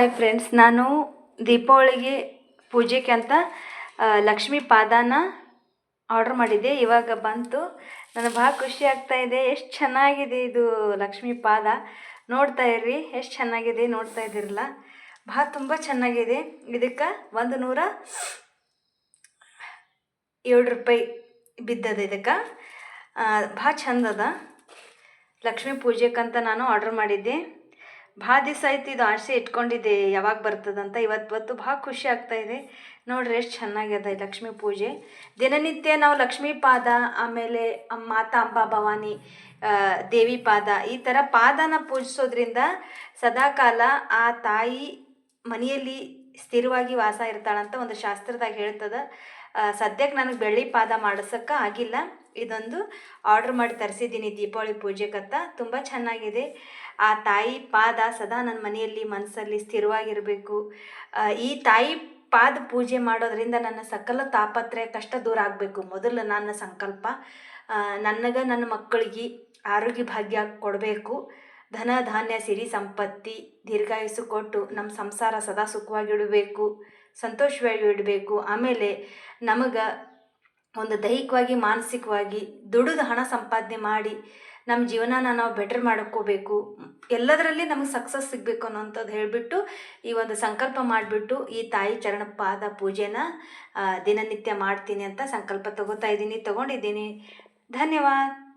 Hi friends ನಾನು ದೀಪಾವಳಿಗೆ ಪೂಜೆಗೆ ಅಂತ ಲಕ್ಷ್ಮಿ ಪಾದಾನ ಆರ್ಡ್ರ್ ಮಾಡಿದ್ದೆ. ಇವಾಗ ಬಂತು. ನನಗೆ ಭಾಳ ಖುಷಿ ಆಗ್ತಾ ಇದೆ. ಎಷ್ಟು ಚೆನ್ನಾಗಿದೆ ಇದು ಲಕ್ಷ್ಮೀ ಪಾದ. ನೋಡ್ತಾ ಇರ್ರಿ, ಎಷ್ಟು ಚೆನ್ನಾಗಿದೆ ನೋಡ್ತಾ ಇದ್ದೀರಲ್ಲ. ಭಾಳ ತುಂಬ ಚೆನ್ನಾಗಿದೆ. ಇದಕ್ಕೆ ಒಂದು ನೂರ ಏಳು ರೂಪಾಯಿ ಬಿದ್ದದ ಇದಕ್ಕೆ. ಭಾಳ ಚೆಂದದ ಲಕ್ಷ್ಮೀ ಪೂಜೆಗಂತ ನಾನು ಆರ್ಡ್ರ್ ಮಾಡಿದ್ದೆ. ಭಾಳ ದಿವಸ ಆಯ್ತು ಇದು ಆಸೆ ಇಟ್ಕೊಂಡಿದ್ದೆ ಯಾವಾಗ ಬರ್ತದಂತ ಇವತ್ತು ಇವತ್ತು ಭಾಳ ಖುಷಿ ಆಗ್ತಾ ಇದೆ. ನೋಡ್ರಿ ಎಷ್ಟು ಚೆನ್ನಾಗಿದೆ ಲಕ್ಷ್ಮೀ ಪೂಜೆ. ದಿನನಿತ್ಯ ನಾವು ಲಕ್ಷ್ಮೀ ಪಾದ, ಆಮೇಲೆ ಮಾತಾ ಅಂಬಾ ಭವಾನಿ ದೇವಿ ಪಾದ, ಈ ಥರ ಪಾದನ ಪೂಜಿಸೋದ್ರಿಂದ ಸದಾಕಾಲ ಆ ತಾಯಿ ಮನೆಯಲ್ಲಿ ಸ್ಥಿರವಾಗಿ ವಾಸ ಇರ್ತಾಳಂತ ಒಂದು ಶಾಸ್ತ್ರದಾಗ ಹೇಳ್ತದ. ಸದ್ಯಕ್ಕೆ ನನಗೆ ಬೆಳ್ಳಿ ಪಾದ ಮಾಡಿಸೋಕೆ ಆಗಿಲ್ಲ. ಇದೊಂದು ಆರ್ಡ್ರ್ ಮಾಡಿ ತರಿಸಿದ್ದೀನಿ ದೀಪಾವಳಿ ಪೂಜೆಗತ್ತ. ತುಂಬ ಚೆನ್ನಾಗಿದೆ. ಆ ತಾಯಿ ಪಾದ ಸದಾ ನನ್ನ ಮನೆಯಲ್ಲಿ ಮನಸ್ಸಲ್ಲಿ ಸ್ಥಿರವಾಗಿರಬೇಕು. ಈ ತಾಯಿ ಪಾದ ಪೂಜೆ ಮಾಡೋದರಿಂದ ನನ್ನ ಸಕಲ ತಾಪತ್ರೆ ಕಷ್ಟ ದೂರ ಆಗಬೇಕು. ಮೊದಲು ನನ್ನ ಸಂಕಲ್ಪ. ನನಗೆ ನನ್ನ ಮಕ್ಕಳಿಗೆ ಆರೋಗ್ಯ ಭಾಗ್ಯ ಕೊಡಬೇಕು. ಧನ, ಧಾನ್ಯ, ಸಿರಿ, ಸಂಪತ್ತಿ ದೀರ್ಘಾಯುಸು ಕೊಟ್ಟು ನಮ್ಮ ಸಂಸಾರ ಸದಾ ಸುಖವಾಗಿಡಬೇಕು. ಸಂತೋಷವಾಗಿ ಇಡಬೇಕು. ಆಮೇಲೆ ನಮಗೆ ಒಂದು ದೈಹಿಕವಾಗಿ, ಮಾನಸಿಕವಾಗಿ ದುಡಿದು ಹಣ ಸಂಪಾದನೆ ಮಾಡಿ ನಮ್ಮ ಜೀವನನ ನಾವು ಬೆಟರ್ ಮಾಡ್ಕೋಬೇಕು. ಎಲ್ಲದರಲ್ಲಿ ನಮಗೆ ಸಕ್ಸಸ್ ಸಿಗಬೇಕು ಅನ್ನೋಂಥದ್ದು ಹೇಳಿಬಿಟ್ಟು ಈ ಒಂದು ಸಂಕಲ್ಪ ಮಾಡಿಬಿಟ್ಟು ಈ ತಾಯಿ ಚರಣ ಪಾದ ಪೂಜೆನ ದಿನನಿತ್ಯ ಮಾಡ್ತೀನಿ ಅಂತ ಸಂಕಲ್ಪ ತಗೋತಾ ಇದ್ದೀನಿ, ತಗೊಂಡಿದ್ದೀನಿ. ಧನ್ಯವಾದ.